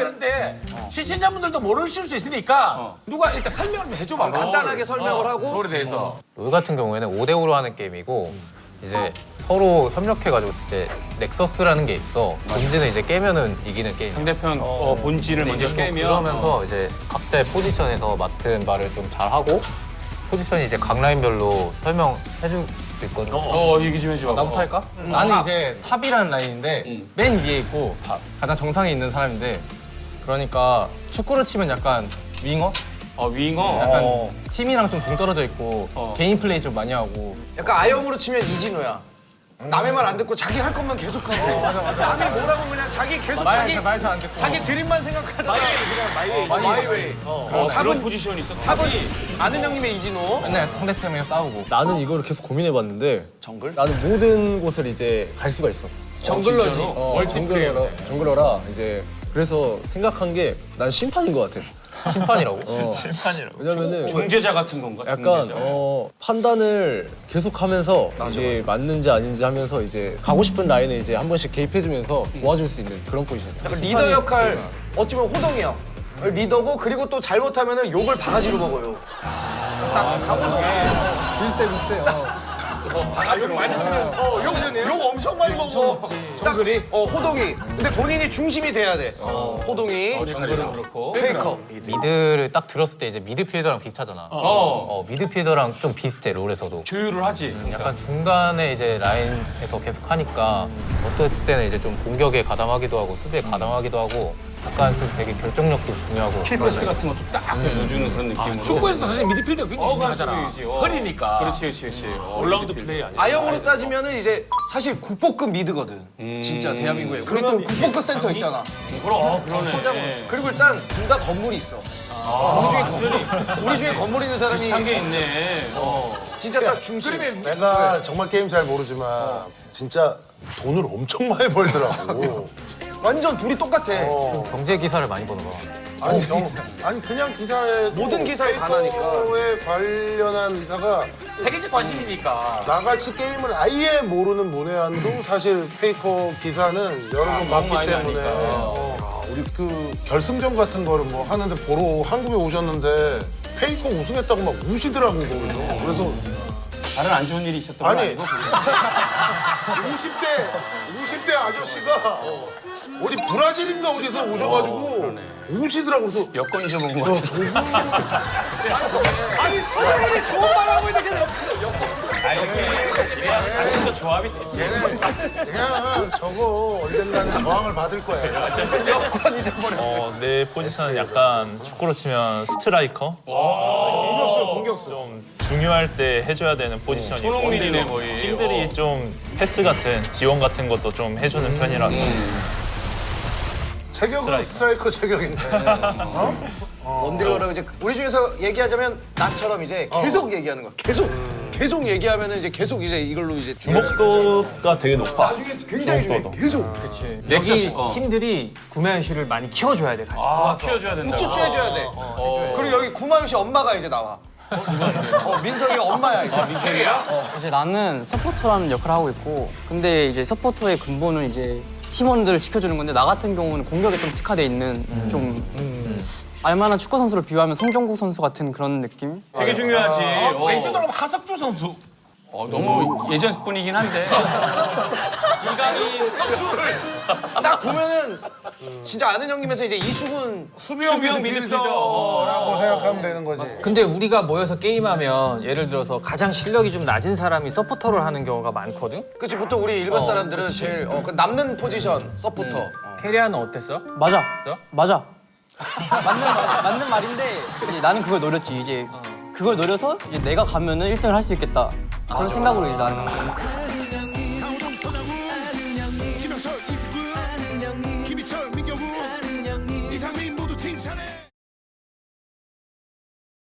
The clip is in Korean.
그런데 시청자분들도 모르실 수 있으니까 누가 일단 설명을 좀 해줘봐. 롤. 간단하게 설명을 하고 롤에 대해서. 롤 같은 경우에는 5대 5로 하는 게임이고 이제 서로 협력해가지고 이제 넥서스라는 게 있어. 본진을 이제 깨면은 이기는 게임. 상대편 어, 본질을 먼저 이제 뭐 깨면 그러면서 이제 각자의 포지션에서 맡은 바를 좀 잘하고 포지션이 이제 각 라인별로 설명해 줄 수 있거든 요. 어, 어 얘기 좀 해줘. 나부터 할까? 나는 이제 탑이라는 라인인데 맨 위에 있고 가- 가장 정상에 있는 사람인데 그러니까 축구를 치면 약간 윙어? 어, 윙어. 약간 팀이랑 좀 동떨어져 있고 어. 개인 플레이 좀 많이 하고. 약간 아영으로 치면 이진호야. 남의 말 안 듣고 자기 할 것만 계속하고. 남이 뭐라고 그냥 자기 계속 자기 말잘안 듣고. 자기 드림만 생각하다가. 마이웨이 마이웨이. 어, 그런 포지션이 있어. 탑은 아는 형님의 이진호. 맨날 상대팀이랑 싸우고. 나는 이거를 계속 고민해봤는데 정글? 나는 모든 곳을 이제 갈 수가 있어. 정글러지. 어, 정글러라, 정글러라 이제 그래서 생각한 게 난 심판인 것 같아 심판이라고? 왜냐면은 중재자 같은 건가? 약간 중재자. 어, 판단을 계속하면서 이게 맞는지 아닌지 하면서 이제 가고 싶은 라인에 이제 한 번씩 개입해주면서 도와줄 수 있는 그런 포지션. 약간 리더 역할 어찌보면 호동이 형 리더고 그리고 또 잘못하면 욕을 바가지로 먹어요 딱 가고 비슷해 비슷해. 어, 욕, 욕 엄청 많이 먹어. 정글이? 어, 호동이. 근데 본인이 중심이 돼야 돼. 호동이. 정글은 그렇고. 페이커. 미드를 딱 들었을 때 이제 미드필더랑 비슷하잖아. 어. 어, 미드필더랑 좀 비슷해 롤에서도. 조율을 하지. 약간 중간에 이제 라인에서 계속 하니까 어떨 때는 이제 좀 공격에 가담하기도 하고 수비에 가담하기도 하고 약간 좀 되게 결정력도 중요하고 킬패스 같은 것도 딱 넣어주는 그런 느낌으로. 축구에서도 사실 미드필더가 굉장히 중요하잖아. 어. 허리니까. 그렇지, 그렇지, 그렇지. 올라운드 플레이 아니야. 아영으로 따지면은 이제 사실 국보급 미드거든. 진짜 대한민국에. 그리고 또 국보급 센터 있잖아. 그럼, 어, 그러네. 그리고 일단 둘 다 건물이 있어. 우리 중에 건물, 우리 중에 건물 있는 사람이 비슷한 게 있네. 어. 진짜 딱 중심. 내가 정말 게임 잘 모르지만 진짜 돈을 엄청 많이 벌더라고. 완전 둘이 똑같아. 경제 기사를 많이 보는 거야. 아니, 경, 아니 그냥 기사에 모든 기사에 다에 관련한 기사가 세계적 관심이니까. 나같이 게임을 아예 모르는 문외한도 사실 페이커 기사는 여러 번 봤기 많이 때문에 나니까. 어, 우리 그 결승전 같은 거를 뭐 하는데 보러 한국에 오셨는데 페이커 우승했다고 막 우시더라고 거기서 그래서 다른 안 좋은 일이 있었던 거 아니 아니고? 50대 50대 아저씨가 어디 브라질인가 어디서 오셔가지고 우시더라고 그래서 여권 잊어본 거 같아. 아니 서정훈이 좋은 말 하고 있는데 조합이 됐지. 쟤는 그냥 저거 언젠가는 저항을 받을 거야. 어, 내 포지션은 약간 축구로 치면 스트라이커. 공격수, 공격수. 좀 중요할 때 해줘야 되는 포지션이고. 손흥민이네, 거의. 팀들이 좀 패스 같은 지원 같은 것도 좀 해주는 편이라서. 체격은 스트라이커 체격인데. 어? 원딜러라고 이제 우리 중에서 얘기하자면 나처럼 이제 계속 얘기하는 거야. 계속 계속 얘기하면은 이제 계속 이제 이걸로 이제 주목도가 되게 높아. 굉장히 중요해. 주목도도. 계속 여기 어. 팀들이 구매현 씨를 많이 키워줘야 돼. 같이 아, 도와서. 키워줘야 된다. 우쭈쭈 해줘야 돼. 그리고 여기 구마윤 씨 엄마가 이제 나와. 어, 민석이가 엄마야 이제. 민철이야? 이제 나는 서포터라는 역할을 하고 있고 근데 이제 서포터의 근본은 이제 팀원들을 지켜주는 건데 나 같은 경우는 공격에 좀 특화돼 있는 좀 알만한 축구 선수를 비유하면 송정국 선수 같은 그런 느낌? 되게 중요하지. 어, 어. 왼쪽 나가면 하석주 선수. 어, 너무 예전 분이긴 한데. 딱 보면은 진짜 아는 형님에서 이제 이수근 수비형 수비형 미드필더라고 생각하면 되는 거지. 근데 우리가 모여서 게임하면 예를 들어서 가장 실력이 좀 낮은 사람이 서포터를 하는 경우가 많거든? 그치 보통 우리 일반 사람들은 제일 어, 그 남는 포지션 서포터. 어. 캐리아는 어땠어? 맞아 너? 맞아 맞는, 말- 맞는 말인데 이제 나는 그걸 노렸지. 이제 그걸 노려서 이제 내가 가면은 1등을 할 수 있겠다. 그런 생각으로 이제 나는 간 거야.